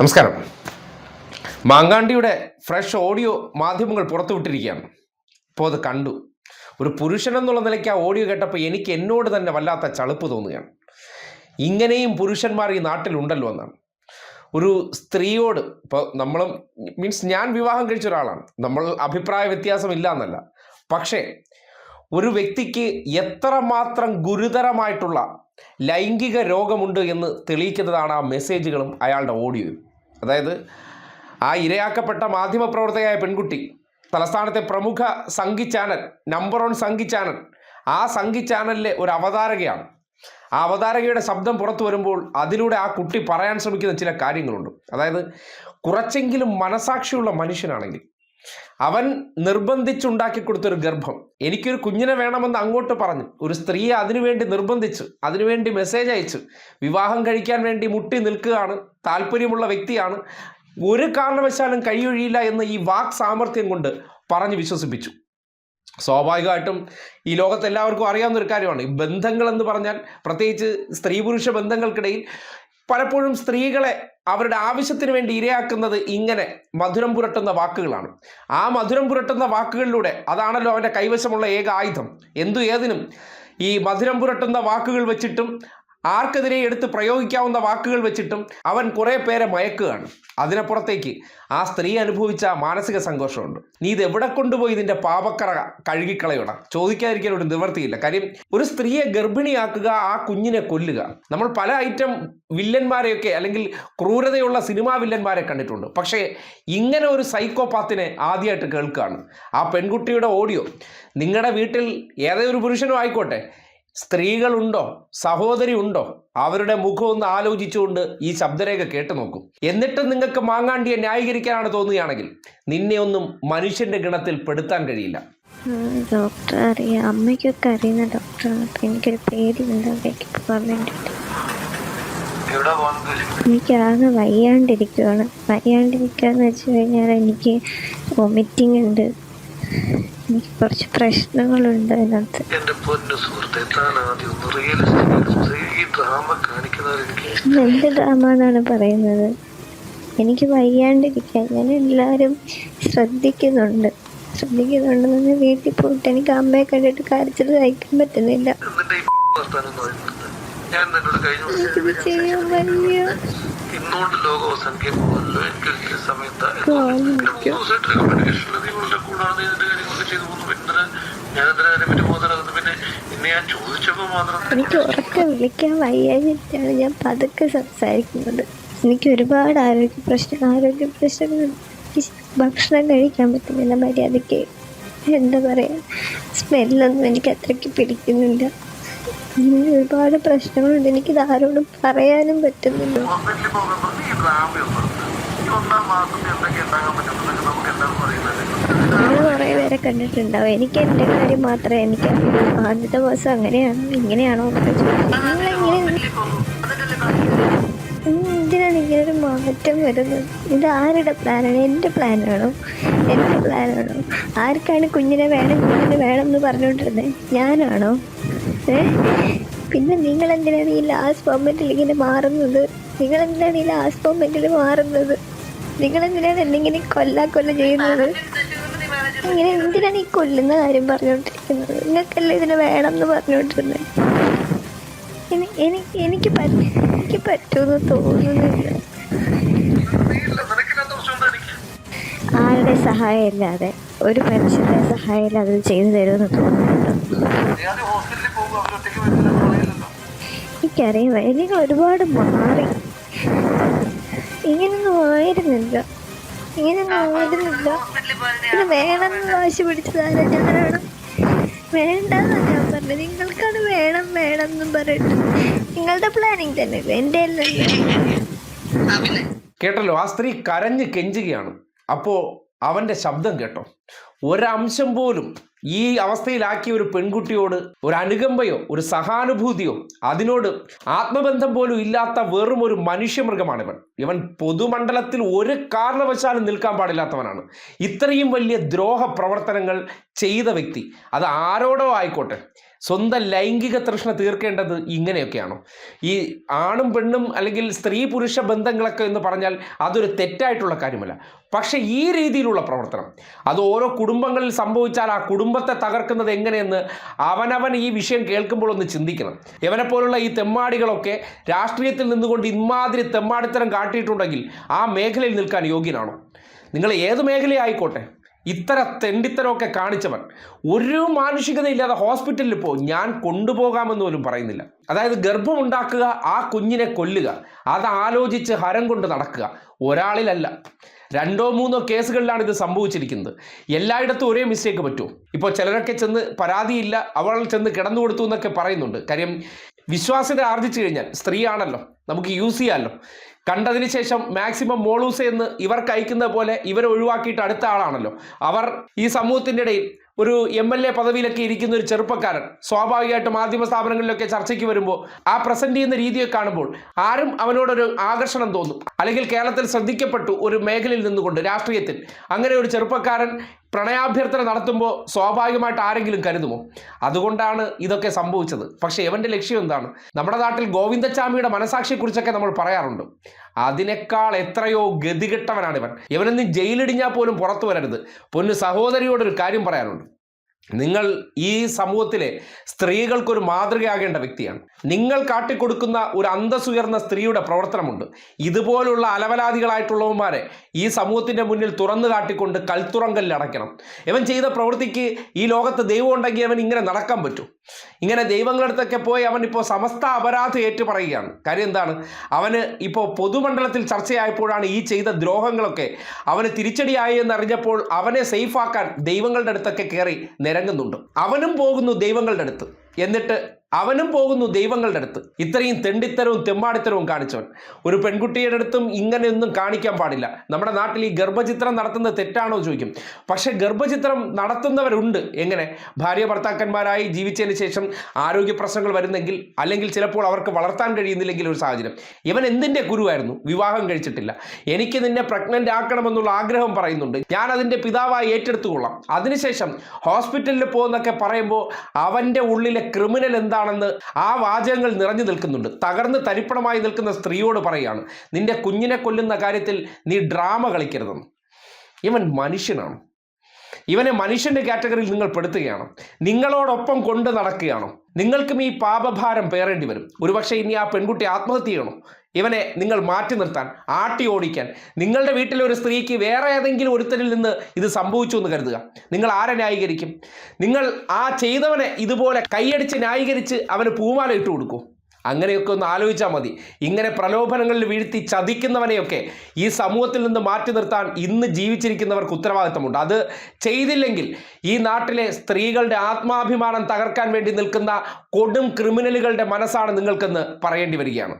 നമസ്കാരം. മാങ്കാണ്ടിയുടെ fresh audio മാധ്യമങ്ങൾ പുറത്തുവിട്ടിരിക്കുകയാണ്. അപ്പോൾ അത് കണ്ടു. ഒരു പുരുഷൻ എന്നുള്ള നിലയ്ക്ക് ആ ഓഡിയോ കേട്ടപ്പോൾ എനിക്ക് എന്നോട് തന്നെ വല്ലാത്ത ചളുപ്പ് തോന്നുകയാണ്. ഇങ്ങനെയും പുരുഷന്മാർ ഈ നാട്ടിലുണ്ടല്ലോ എന്നാണ്. ഒരു സ്ത്രീയോട് ഇപ്പോൾ നമ്മളും മീൻസ് ഞാൻ വിവാഹം കഴിച്ച ഒരാളാണ്. നമ്മൾ അഭിപ്രായ വ്യത്യാസമില്ല എന്നല്ല. പക്ഷേ ഒരു വ്യക്തിക്ക് എത്രമാത്രം ഗുരുതരമായിട്ടുള്ള ലൈംഗിക രോഗമുണ്ട് എന്ന് തെളിയിക്കുന്നതാണ് ആ മെസ്സേജുകളും അയാളുടെ ഓഡിയോയും. അതായത് ആ ഇരയാക്കപ്പെട്ട മാധ്യമപ്രവർത്തകയായ പെൺകുട്ടി തലസ്ഥാനത്തെ പ്രമുഖ Sanghi channel number one Sanghi channel ആ സംഘി ചാനലിലെ ഒരു അവതാരകയാണ്. ആ അവതാരകയുടെ ശബ്ദം പുറത്തു വരുമ്പോൾ അതിലൂടെ ആ കുട്ടി പറയാൻ ശ്രമിക്കുന്ന ചില കാര്യങ്ങളുണ്ട്. അതായത് കുറച്ചെങ്കിലും മനസാക്ഷിയുള്ള മനുഷ്യനാണെങ്കിൽ അവൻ നിർബന്ധിച്ചുണ്ടാക്കി കൊടുത്തൊരു ഗർഭം. എനിക്കൊരു കുഞ്ഞിനെ വേണമെന്ന് അങ്ങോട്ട് പറഞ്ഞു. ഒരു സ്ത്രീയെ അതിനുവേണ്ടി നിർബന്ധിച്ച് അതിനുവേണ്ടി മെസ്സേജ് അയച്ച് വിവാഹം കഴിക്കാൻ വേണ്ടി മുട്ടി നിൽക്കുകയാണ് താല്പര്യമുള്ള വ്യക്തിയാണ് ഒരു കാരണവശാലും കഴിയൊഴിയില്ല എന്ന് ഈ വാക് സാമർഥ്യം കൊണ്ട് പറഞ്ഞു വിശ്വസിപ്പിച്ചു. സ്വാഭാവികമായിട്ടും ഈ ലോകത്ത് എല്ലാവർക്കും അറിയാവുന്ന ഒരു കാര്യമാണ്. ഈ ബന്ധങ്ങൾ എന്ന് പറഞ്ഞാൽ പ്രത്യേകിച്ച് സ്ത്രീ പുരുഷ ബന്ധങ്ങൾക്കിടയിൽ പലപ്പോഴും സ്ത്രീകളെ അവരുടെ ആവശ്യത്തിന് വേണ്ടി ഇരയാക്കുന്നത് ഇങ്ങനെ മധുരം പുരട്ടുന്ന വാക്കുകളാണ്. ആ മധുരം പുരട്ടുന്ന വാക്കുകളിലൂടെ അതാണല്ലോ അവന്റെ കൈവശമുള്ള ഏക ആയുധം. എന്തു ഏതിനും ഈ മധുരം പുരട്ടുന്ന വാക്കുകൾ വെച്ചിട്ടും ആർക്കെതിരെ എടുത്ത് പ്രയോഗിക്കാവുന്ന വാക്കുകൾ വെച്ചിട്ടും അവൻ കുറെ പേരെ മയക്കുകയാണ്. അതിനപ്പുറത്തേക്ക് ആ സ്ത്രീ അനുഭവിച്ച മാനസിക സന്തോഷമുണ്ട് നീ ഇത് എവിടെ കൊണ്ടുപോയി ഇതിന്റെ പാപക്കറ കഴുകിക്കളയണം ചോദിക്കാതിരിക്കാൻ ഒരു നിവർത്തിയില്ല. കാര്യം ഒരു സ്ത്രീയെ ഗർഭിണിയാക്കുക ആ കുഞ്ഞിനെ കൊല്ലുക. നമ്മൾ പല ഐറ്റം വില്ലന്മാരെയൊക്കെ അല്ലെങ്കിൽ ക്രൂരതയുള്ള സിനിമാ വില്ലന്മാരെ കണ്ടിട്ടുണ്ട്. പക്ഷേ ഇങ്ങനെ ഒരു സൈക്കോപാത്തിനെ ആദ്യമായിട്ട് കേൾക്കുകയാണ്. ആ പെൺകുട്ടിയുടെ ഓഡിയോ. നിങ്ങളുടെ വീട്ടിൽ ഏതൊരു പുരുഷനും ആയിക്കോട്ടെ. സ്ത്രീകളുണ്ടോ? സഹോദരി ഉണ്ടോ അവരുടെ മുഖം ഒന്ന് ആലോചിച്ചുകൊണ്ട് ഈ ശബ്ദരേഖ കേട്ടു നോക്കും. എന്നിട്ടും നിങ്ങൾക്ക് മാങ്ങാണ്ടിയെ ന്യായീകരിക്കാനാണ് തോന്നുകയാണെങ്കിൽ നിന്നെ ഒന്നും മനുഷ്യന്റെ ഗണത്തിൽ പെടുത്താൻ കഴിയില്ല. ഡോക്ടർ അറിയാം. അമ്മയ്ക്കൊക്കെ അറിയുന്ന ഡോക്ടറാണ് അപ്പം എനിക്കൊരു പേടിയുണ്ട് അവിടേക്ക് പോകാൻ വേണ്ടിയിട്ട്. ഉദ്ദേശിക്കുന്നത് എനിക്കാകെ വയ്യാണ്ടിരിക്കുകയാണ് വയ്യാണ്ടിരിക്കുക എന്ന് വെച്ച് കഴിഞ്ഞാൽ എനിക്ക് വൊമിറ്റിംഗ് ഉണ്ട്. എനിക്ക് കുറച്ച് പ്രശ്നങ്ങളുണ്ട് അതിനകത്ത്. എന്റെ പൊന്നു സുഹൃത്തെ താൻ ആദ്യം ഒന്ന് റിയലിസ്റ്റിക് ഈ ഡ്രാമ എനിക്ക് ഇഷ്ടം എന്ത് ഡ്രാമ എന്നാണ് പറയുന്നത്? എനിക്ക് വയ്യാണ്ടിരിക്കാൻ ഞാൻ എല്ലാവരും ശ്രദ്ധിക്കുന്നുണ്ട്. ശ്രദ്ധിക്കുന്നുണ്ട് വീട്ടിൽ പോയിട്ട് എനിക്ക് അമ്മയെ കണ്ടിട്ട് കരച്ചിൽ സഹിക്കാൻ പറ്റുന്നില്ല. ഇന്നുകൊണ്ട് ലോകം ഒരിക്കലും സമയത്ത് ചെയ്തു പോകുന്നു. പിന്നെ പറ്റി ബോധരാകുന്നു പിന്നെ ഇന്ന് ഞാൻ ചോദിച്ചപ്പോൾ മാത്രം എനിക്ക് ഉറക്കെ വിളിക്കാൻ വയ്യാഞ്ഞിട്ടാണ് ഞാൻ പതുക്കെ സംസാരിക്കുന്നത്. എനിക്ക് ഒരുപാട് ആരോഗ്യ പ്രശ്നം ആരോഗ്യ പ്രശ്നങ്ങൾ ഭക്ഷണം കഴിക്കാൻ പറ്റുന്നില്ല മര്യാദയ്ക്ക് എന്താ പറയുക സ്മെല്ലൊന്നും എനിക്ക് അത്രയ്ക്ക് പിടിക്കുന്നില്ല. അങ്ങനെ ഒരുപാട് പ്രശ്നങ്ങളുണ്ട്. എനിക്ക് ആരോടും പറയാനും പറ്റുന്നില്ല. ഒന്നാം മാസത്തിൽ എന്തൊക്കെ ഉണ്ടാകാൻ പറ്റുന്നുണ്ടെങ്കിൽ നമുക്ക് എല്ലാവർക്കും അറിയുന്നത് നിങ്ങൾ കുറേ പേരെ കണ്ടിട്ടുണ്ടാവും. എനിക്ക് എന്റെ കാര്യം മാത്രമേ എനിക്ക് ആദ്യത്തെ ദിവസം അങ്ങനെയാണോ. ഇങ്ങനെയാണോ എന്നൊക്കെ എന്തിനാണ് ഇങ്ങനെ ഒരു മാറ്റം വരുന്നത്? ഇത് ആരുടെ പ്ലാനാണ് എന്റെ പ്ലാനാണോ എന്റെ പ്ലാനാണോ ആർക്കാണ് കുഞ്ഞിനെ വേണം കുഞ്ഞിനെ വേണം എന്ന് പറഞ്ഞുകൊണ്ടിരുന്നത് ഞാനാണോ? ഏ? പിന്നെ നിങ്ങൾ എന്തിനാണ് ഈ ലാസ്റ്റ് മൊമെന്റിൽ ഇങ്ങനെ മാറുന്നത്? നിങ്ങൾ എന്തിനാണ് ഈ ലാസ്റ്റ് മൊമെന്റിൽ മാറുന്നത്? നിങ്ങൾ എന്തിനാണ് എന്തെങ്കിലും കൊല്ലാ കൊല്ല ചെയ്യുന്നത്? ഇങ്ങനെ എന്തിനാണ് ഈ കൊല്ലുന്ന കാര്യം പറഞ്ഞുകൊണ്ടിരിക്കുന്നത് നിങ്ങൾക്കല്ലേ ഇതിന് വേണം എന്ന് പറഞ്ഞുകൊണ്ടിരുന്നത് എനിക്ക് എനിക്ക് എനിക്ക് പറ്റുമെന്ന് തോന്നുന്നില്ല. ആരുടെ സഹായം ഇല്ലാതെ ഒരു മനുഷ്യന്റെ സഹായം ഇല്ലാതെ ചെയ്തു തരുമെന്ന് തോന്നുന്നുണ്ടോ എനിക്കറിയാം നിങ്ങൾ ഒരുപാട് മാറി. ഇങ്ങനൊന്നും ആയിരുന്നില്ല. ഇങ്ങനൊന്നും ആയിരുന്നില്ല ഇത് വേണമെന്ന് വാശി പിടിച്ചതാണ് ഞാനാണ് വേണ്ടെന്നാ ഞാൻ പറഞ്ഞത് നിങ്ങൾക്കാണ് വേണം വേണം എന്നും പറഞ്ഞിട്ട് നിങ്ങളുടെ പ്ലാനിങ് തന്നെ എന്റെ കേട്ടല്ലോ ആ സ്ത്രീ കരഞ്ഞ് കെഞ്ചുകയാണ് അപ്പോ അവന്റെ ശബ്ദം കേട്ടോ ഒരംശം പോലും ഈ അവസ്ഥയിലാക്കിയ ഒരു പെൺകുട്ടിയോട് ഒരു അനുകമ്പയോ ഒരു സഹാനുഭൂതിയോ അതിനോട് ആത്മബന്ധം പോലും ഇല്ലാത്ത വെറും ഒരു മനുഷ്യമൃഗമാണ് ഇവൻ ഇവൻ പൊതുമണ്ഡലത്തിൽ ഒരു കാരണവശാലും നിൽക്കാൻ പാടില്ലാത്തവനാണ്. ഇത്രയും വലിയ ദ്രോഹ പ്രവർത്തനങ്ങൾ ചെയ്ത വ്യക്തി അത് ആരോടോ ആയിക്കോട്ടെ സ്വന്തം ലൈംഗിക തൃഷ്ണ തീർക്കേണ്ടത് ഇങ്ങനെയൊക്കെയാണോ? ഈ ആണും പെണ്ണും അല്ലെങ്കിൽ സ്ത്രീ പുരുഷ ബന്ധങ്ങളൊക്കെ എന്ന് പറഞ്ഞാൽ അതൊരു തെറ്റായിട്ടുള്ള കാര്യമല്ല. പക്ഷേ ഈ രീതിയിലുള്ള പ്രവർത്തനം അത് ഓരോ കുടുംബങ്ങളിൽ സംഭവിച്ചാൽ ആ കുടുംബത്തെ തകർക്കുന്നത് എങ്ങനെയെന്ന് അവനവൻ ഈ വിഷയം കേൾക്കുമ്പോൾ ഒന്ന് ചിന്തിക്കണം. ഇവനെപ്പോലുള്ള ഈ തെമ്മാടികളൊക്കെ രാഷ്ട്രീയത്തിൽ നിന്നുകൊണ്ട് ഇമാതിരി തെമ്മാടിത്തരം കാട്ടിയിട്ടുണ്ടെങ്കിൽ ആ മേഖലയിൽ നിൽക്കാൻ യോഗ്യനാണോ? നിങ്ങൾ ഏത് മേഖലയായിക്കോട്ടെ? ഇത്തര തെണ്ടിത്തരമൊക്കെ കാണിച്ചവൻ. ഒരു മാനുഷികതയില്ലാതെ ഹോസ്പിറ്റലിൽ പോ ഞാൻ കൊണ്ടുപോകാമെന്ന് പോലും പറയുന്നില്ല. അതായത് ഗർഭമുണ്ടാക്കുക ആ കുഞ്ഞിനെ കൊല്ലുക അത് ആലോചിച്ച് ഹരം കൊണ്ട് നടക്കുക ഒരാളിലല്ല. രണ്ടോ മൂന്നോ കേസുകളിലാണ് ഇത് സംഭവിച്ചിരിക്കുന്നത്. എല്ലായിടത്തും ഒരേ മിസ്റ്റേക്ക് പറ്റുമോ ഇപ്പോൾ ചിലരൊക്കെ ചെന്ന് പരാതിയില്ല അവൾ ചെന്ന് കിടന്നു കൊടുത്തു എന്നൊക്കെ പറയുന്നുണ്ട്. കാര്യം വിശ്വാസ്യത ആർജിച്ചു കഴിഞ്ഞാൽ സ്ത്രീയാണല്ലോ. നമുക്ക് യൂസ് ചെയ്യാമല്ലോ. കണ്ടതിന് ശേഷം മാക്സിമം മോളൂസ് എന്ന് ഇവർക്ക് അയക്കുന്ന പോലെ ഇവരെ ഒഴിവാക്കിയിട്ട് അടുത്ത ആളാണല്ലോ. അവർ ഈ സമൂഹത്തിന്റെ ഇടയിൽ ഒരു എം എൽ എ പദവിയിലൊക്കെ ഇരിക്കുന്ന ഒരു ചെറുപ്പക്കാരൻ സ്വാഭാവികമായിട്ട് മാധ്യമ സ്ഥാപനങ്ങളിലൊക്കെ ചർച്ചയ്ക്ക് വരുമ്പോൾ ആ പ്രസന്റ് ചെയ്യുന്ന രീതിയൊക്കെ കാണുമ്പോൾ ആരും അവനോടൊരു ആകർഷണം തോന്നും. അല്ലെങ്കിൽ കേരളത്തിൽ ശ്രദ്ധിക്കപ്പെട്ടു ഒരു മേഖലയിൽ നിന്നുകൊണ്ട് രാഷ്ട്രീയത്തിൽ. അങ്ങനെ ഒരു ചെറുപ്പക്കാരൻ പ്രണയാഭ്യർത്ഥന നടത്തുമ്പോൾ സ്വാഭാവികമായിട്ട് ആരെങ്കിലും കരുതുമോ? അതുകൊണ്ടാണ് ഇതൊക്കെ സംഭവിച്ചത്. പക്ഷേ എവന്റെ ലക്ഷ്യം എന്താണ്? നമ്മുടെ നാട്ടിൽ ഗോവിന്ദച്ചാമിയുടെ മനസാക്ഷിയെക്കുറിച്ചൊക്കെ നമ്മൾ പറയാറുണ്ട്. അതിനേക്കാൾ എത്രയോ ഗതികെട്ടവനാണ് ഇവൻ ഇവനൊന്നും ജയിലിടിഞ്ഞാൽ പോലും പുറത്തു വരരുത്. പൊന്നു സഹോദരിയോടൊരു കാര്യം പറയാനുണ്ട്. നിങ്ങൾ ഈ സമൂഹത്തിലെ സ്ത്രീകൾക്കൊരു മാതൃകയാകേണ്ട വ്യക്തിയാണ്. നിങ്ങൾ കാട്ടിക്കൊടുക്കുന്ന ഒരു അന്തസ്സുയർന്ന സ്ത്രീയുടെ പ്രവർത്തനമുണ്ട്. ഇതുപോലുള്ള അലവലാദികളായിട്ടുള്ളവന്മാരെ ഈ സമൂഹത്തിന്റെ മുന്നിൽ തുറന്നു കാട്ടിക്കൊണ്ട് കൽത്തുറങ്കലിൽ അടയ്ക്കണം. ഇവൻ ചെയ്ത പ്രവൃത്തിക്ക് ഈ ലോകത്ത് ദൈവം ഉണ്ടെങ്കിൽ അവൻ ഇങ്ങനെ നടക്കാൻ പറ്റും. ഇങ്ങനെ ദൈവങ്ങളടുത്തൊക്കെ പോയി അവൻ ഇപ്പോൾ സമസ്ത അപരാധം ഏറ്റു പറയുകയാണ് കാര്യം എന്താണ്? അവന് ഇപ്പോൾ പൊതുമണ്ഡലത്തിൽ ചർച്ചയായപ്പോഴാണ് ഈ ചെയ്ത ദ്രോഹങ്ങളൊക്കെ അവന് തിരിച്ചടിയായി എന്നറിഞ്ഞപ്പോൾ അവനെ സേഫാക്കാൻ ദൈവങ്ങളുടെ അടുത്തൊക്കെ കയറി നിരങ്ങുന്നുണ്ട്. അവനും പോകുന്നു ദൈവങ്ങളുടെ അടുത്ത്. എന്നിട്ട് അവനും പോകുന്നു ദൈവങ്ങളുടെ അടുത്ത്. ഇത്രയും തെണ്ടിത്തരവും തെമ്പാടിത്തരവും കാണിച്ചവൻ. ഒരു പെൺകുട്ടിയുടെ അടുത്തും ഇങ്ങനെയൊന്നും കാണിക്കാൻ പാടില്ല. നമ്മുടെ നാട്ടിൽ ഈ ഗർഭചിത്രം നടത്തുന്നത് തെറ്റാണോ ചോദിക്കും. പക്ഷേ ഗർഭചിത്രം നടത്തുന്നവരുണ്ട്. എങ്ങനെ? ഭാര്യ ഭർത്താക്കന്മാരായി ജീവിച്ചതിന് ശേഷം ആരോഗ്യ പ്രശ്നങ്ങൾ വരുന്നെങ്കിൽ അല്ലെങ്കിൽ ചിലപ്പോൾ അവർക്ക് വളർത്താൻ കഴിയുന്നില്ലെങ്കിൽ ഒരു സാഹചര്യം. ഇവൻ എന്തിന്റെ ഗുരുവായിരുന്നു? വിവാഹം കഴിച്ചിട്ടില്ല. എനിക്ക് നിന്നെ പ്രഗ്നന്റ് ആക്കണമെന്നുള്ള ആഗ്രഹം പറയുന്നുണ്ട്. ഞാൻ അതിന്റെ പിതാവായി ഏറ്റെടുത്തുകൊള്ളാം. അതിനുശേഷം ഹോസ്പിറ്റലിൽ പോകുന്നൊക്കെ പറയുമ്പോൾ അവന്റെ ഉള്ളിലെ ക്രിമിനൽ എന്താണെന്ന് ആ വാചകങ്ങൾ നിറഞ്ഞു നിൽക്കുന്നുണ്ട്. തകർന്ന് തരിപ്പണമായി നിൽക്കുന്ന സ്ത്രീയോട് പറയുകയാണ് നിന്റെ കുഞ്ഞിനെ കൊല്ലുന്ന കാര്യത്തിൽ നീ ഡ്രാമ കളിക്കരുതെന്ന്. ഇവൻ മനുഷ്യനാണ്. ഇവനെ മനുഷ്യന്റെ കാറ്റഗറിയിൽ നിങ്ങൾ പെടുത്തുകയാണ്. നിങ്ങളോടൊപ്പം കൊണ്ട് നടക്കുകയാണ്. നിങ്ങൾക്കും ഈ പാപഭാരം പേറേണ്ടി വരും. ഒരുപക്ഷെ ഇനി ആ പെൺകുട്ടി ആത്മഹത്യ ചെയ്യണോ? ഇവനെ നിങ്ങൾ മാറ്റി നിർത്താൻ ആട്ടി ഓടിക്കാൻ. നിങ്ങളുടെ വീട്ടിലെ ഒരു സ്ത്രീക്ക് വേറെ ഏതെങ്കിലും ഒരുത്തരിൽ നിന്ന് ഇത് സംഭവിച്ചു എന്ന് കരുതുക. നിങ്ങൾ ആരെ ന്യായീകരിക്കും? നിങ്ങൾ ആ ചെയ്തവനെ ഇതുപോലെ കൈയടിച്ച് ന്യായീകരിച്ച് അവന് പൂമാല ഇട്ട് കൊടുക്കൂ അങ്ങനെയൊക്കെ ഒന്ന് ആലോചിച്ചാൽ മതി. ഇങ്ങനെ പ്രലോഭനങ്ങളിൽ വീഴ്ത്തി ചതിക്കുന്നവനെയൊക്കെ ഈ സമൂഹത്തിൽ നിന്ന് മാറ്റി നിർത്താൻ ഇന്ന് ജീവിച്ചിരിക്കുന്നവർക്ക് ഉത്തരവാദിത്തമുണ്ട്. അത് ചെയ്തില്ലെങ്കിൽ ഈ നാട്ടിലെ സ്ത്രീകളുടെ ആത്മാഭിമാനം തകർക്കാൻ വേണ്ടി നിൽക്കുന്ന കൊടും ക്രിമിനലുകളുടെ മനസ്സാണ് നിങ്ങൾക്കെന്ന് പറയേണ്ടി വരികയാണ്.